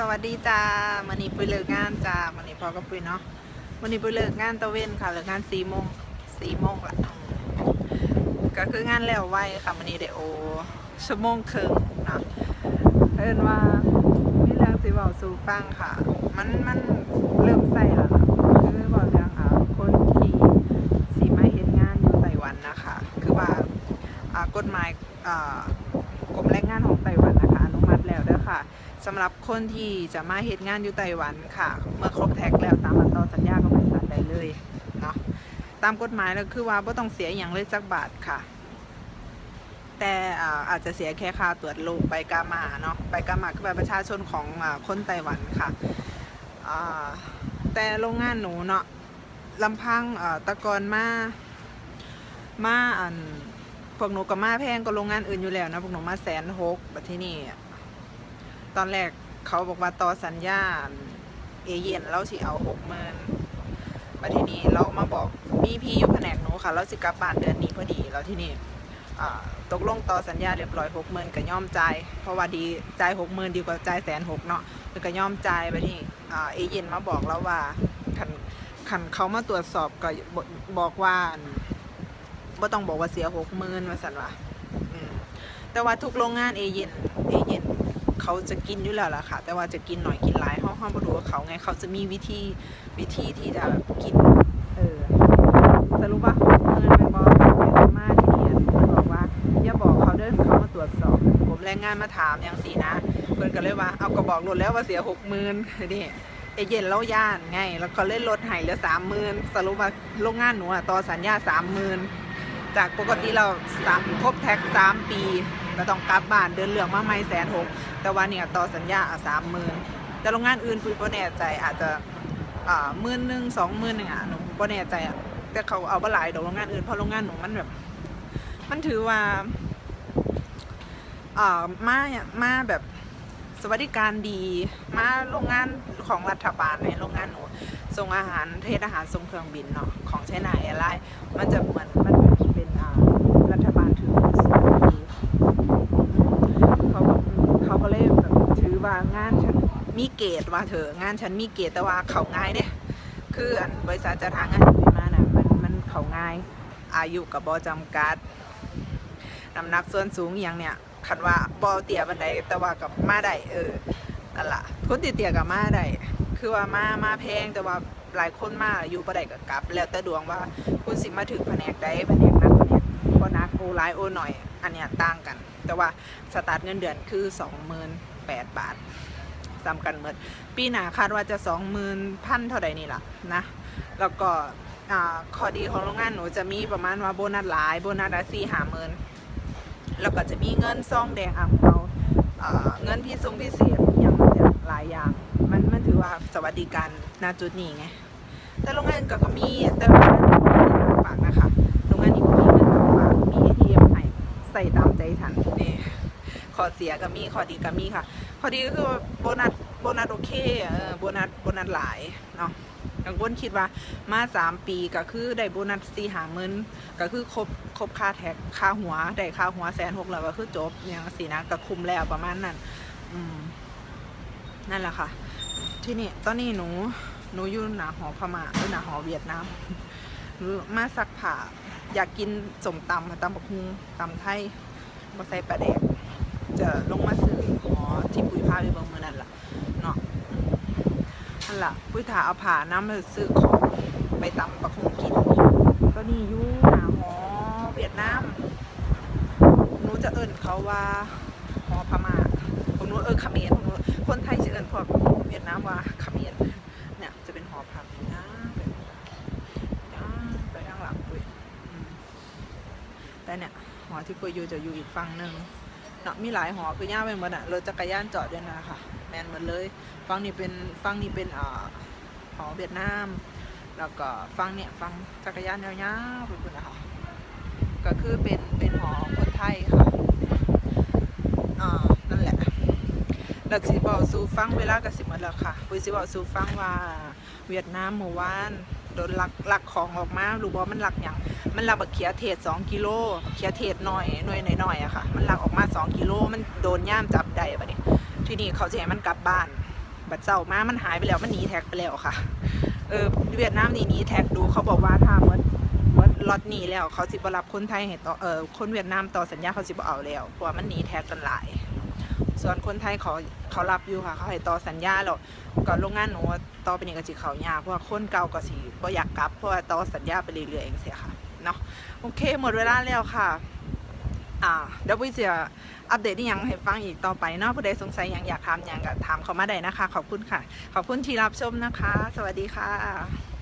สวัสดีจ้ามันนี้ปุยเลิกงานจ้ามันนี้พอกับปุยเนาะมันนี้ปุยเลิกงานตะเวนค่ะเลิกงานสี่โมงสี่โมงละก็คืองานแล้วไวค่ะมันนี้เดโอชั่วโมงครึ่งเนาะเอินว่ามีเรื่องสิบอกสู่ฟังค่ะ มันมันเริ่มใส่แล้วล่ะคือบอกเรื่องอ่าคนที่สีมาเห็นงานอยู่ไต้หวันนะคะ คือว่าอ่ากฎหมายำหรับคนที่จะมาเหตุงานอยู่ไต้หวันค่ะ เมื่อครบแท็กแล้วตามมาต่อสัญญากับบริษัทได้เลยเนาะตามกฎหมายแล้วคือว่าไม่ต้องเสียอย่างเลยจักบาทค่ะ แต่อาจจะเสียแค่ค่าตรวจโรคใบกามาเนาะใบกามาคือใบประชาชนของคนไต้หวันค่ะแต่โรงงานหนูเนาะลำพังตะกอนมามาอันพวกหนูก็มาแพงก็โรงงานอื่นอยู่แล้วนะพวกหนูมาแสนหกบัดที่นี่ ตอนแรกเขาบอกว่าต่อสัญญาเอเย่นเราสิเอาหกหมื่นมาทีนี้เรามาบอกมีพี่อยู่แผนกหนูค่ะ เราสิกลับบ้านเดือนนี้พอดีแล้วที่นี่ตกลงต่อสัญญาเรียบร้อยหกหมื่นก็ย่อมใจเพราะว่าดีใจหกหมื่นดีกว่าใจแสนหกเนาะคือก็ย่อมใจไปที่เอเย่นมาบอกแล้วว่าคันคันเขามาตรวจสอบก็บอกบอกว่าบ่ต้องบอกว่าเสียหกหมื่นมาสันว่าแต่ว่าทุกโรงงานเอเย่นเอเย่น เขาจะกินอยู่แล้วล่ะค่ะ แต่ว่าจะกินหน่อยกินหลายห้องห้องบรู้ว่าเขาไงเขาจะมีวิธีวิธีที่จะแบบกินเออสรุปว่าเงินเป็นบอลมาที่นี่มันบอกว่าอย่าบอกเขาเดินเขามาตรวจสอบผมแรงงานมาถามอย่างสีนะเพื่อนก็เลยว่าเอาก็บอกลดแล้วว่าเสียหกหมื่นนี่เอเย่นเล่าย่านไง แล้วก็เล่นลดให้เหลือสามหมื่นสรุปว่าโรงงานหนูอะต่อสัญญาสามหมื่นจากปกติเราสามครบแท็กสามปี ก็ต้องกลับบ้านเดินเหลืองมาไม่แสนหกแต่ว่าเนี่ยต่อสัญญาสามหมื่นแต่โรงงานอื่นปุ้ยบ่แน่ใจอาจจะอ่าหมื่นหนึ่งสองหมื่นหนึ่งอะหนูบ่แน่ใจอะแต่เขาเอาบ่หลายดอกโรงงานอื่นเพราะโรงงานหนูมันแบบ มันถือว่าอ่ามามาแบบสวัสดิการดี มาโรงงานของรัฐบาลในโรงงานหนูส่งอาหารเทศอาหารส่งเครื่องบินเนาะของใช้นายอร์ไลน์มันจะเหมือนมันอ่ารัฐบาลถือหุ้นส่วนอยู่ เขาก็เขาก็เลยแบบถือว่างานฉัน มีเกตว่าเธองานฉันมีเกตแต่ว่าเขาง่ายเนี่ยคืออันบริษัทจะทางงานมาน่ะมันมันเขาง่าย อายุกับบอจำกัดน้ำหนักส่วนสูงอย่างเนี่ยคันว่าบอเตียบันไดแต่ว่ากับมาได้เออนั่นละคนเตียกับมาได้คือว่ามามาแพงแต่ว่าหลายคนมาอยู่ประไดกับกลับ แล้วแต่ดวงว่าคุณสิมาถึงแผนกใดแผนกนั้นแผนกก็นักโอหลโอหน่อย อันเนี้ยต่างกัน แต่ว่าสตาร์ทเงินเดือนคือ 28,000 บาท ซ้ำกันเมื่อปีหน้าคาดว่าจะ20,000พันเท่าใดนี่ล่ะนะ แล้วก็ข้อดีของโรงงานหนูจะมีประมาณว่าโบนัสหลายโบนัสละสี่ห้าหมื่นแล้วก็จะมีเงินซองแดงอะเราอ่าเงินพิเศษพิเศษอย่างหลายอย่าง มันมันถือว่าสวัสดิการณจุดนี้ไงแต่โรงงานก็มีแต่โรงงานนี้ก็มีเงินฝากนะคะโรงงานนี้ก็มีเงินฝากมี ATM ให้ใส่ตามใจฉันนี่ ข้อเสียก็มีข้อดีก็มีค่ะข้อดีก็คือโบนัสโบนัสโอเคเออโบนัสโบนัสหลายเนาะกังวลคิดว่ามาสามปีก็คือได้โบนัสสี่หาหมื่นก็คือครบครบค่าแท็กค่าหัวได้ค่าหัวแสนหกแล้วก็คือจบอย่างสีนะก็คุมแล้วประมาณนั้นอืมนั่นแหละค่ะ ที่นี่ตอนนี้หนูหนูอยู่หนาหอพม่าหรือหนาหอเวียดนามหนูมาซักผ้าอยากกินสมตำค่ะตำบักฮุงตำไทยมาใส่ปลาแดก จะลงมาซื้อหอที่ปุ้ยพาไปเบิ่งมือนั่นล่ะเนาะนั่นล่ะปุ้ยถาเอาผ่าน้ำมาซื้อของไปตำบักฮุงกิน ก็นี่ยู่หาหอเวียดนามหนูจะเอิ่นเขาว่าหอพม่าของหนูเออเขมรของหนูคนไทยจะเอิ่นพวกเวียดนามว่าเขมรเนี่ยจะเป็นหอพักนะเป็นย่างไปข้างหลังปุ้ยแต่เนี่ยหอที่ปุ้ยอยู่จะอยู่อีกฝั่งหนึ่ง เนาะมีหลายหอคือย่าไปหมดอะรถจักรยานจอดด้วยนะคะแมนหมดเลยฝั่งนี้เป็นฝั่งนี้เป็นอ่าหอเวียดนาม แล้วก็ฝั่งเนี่ยฝั่งจักรยานยาวๆไปหมดนะคะก็คือเป็นเป็นหอคนไทยค่ะอ่านั่นแหละแล้วสิบอกสูฟังเวลากสิหมดแล้วค่ะปุยสิบอกสูฟังว่าเวียดนามเมื่อวานโดนลักลักของออกมารู้บ่มันลักหยัง มันลักบักเขียเทศสองกิโลบักเขียเทศหน่อยหน่วยหน่อยอะค่ะ มันลักออกมาสองกิโลมันโดนย่ามจับได้ปะเนี่ยทีนี้เขาจะให้มันกลับบ้าน บัตรเจ้ามามันหายไปแล้วมันหนีแท็กไปแล้วค่ะ เออเวียดนามนี่หนีแท็กดูเขาบอกว่าถ้าเมื่อเมื่อล็อตนี้แล้วเขาสิบรับคนไทยให้ต่อเออคนเวียดนามต่อสัญญาเขาสิบเอาแล้วเพราะมันหนีแท็กกันหลาย ส่วนคนไทยเขาเขารับอยู่ค่ะ เขาให้ต่อสัญญาแล้วก่อนโรงงานหนูต่อไปนี่ก็สิเขายากเพราะว่าคนเก่าก็สิบ่อยากกลับเพราะว่าต่อสัญญาไปเรื่อยๆเองเสียค่ะ เนาะโอเคหมดเวลาแล้วค่ะอ่าเดี๋ยววิจะอัปเดตที่ยังให้ฟังอีกต่อไปเนาะผู้ใดสงสัยยังอยากถามยังก็ถามเขามาได้นะคะ ขอบคุณค่ะ ขอบคุณที่รับชมนะคะ สวัสดีค่ะ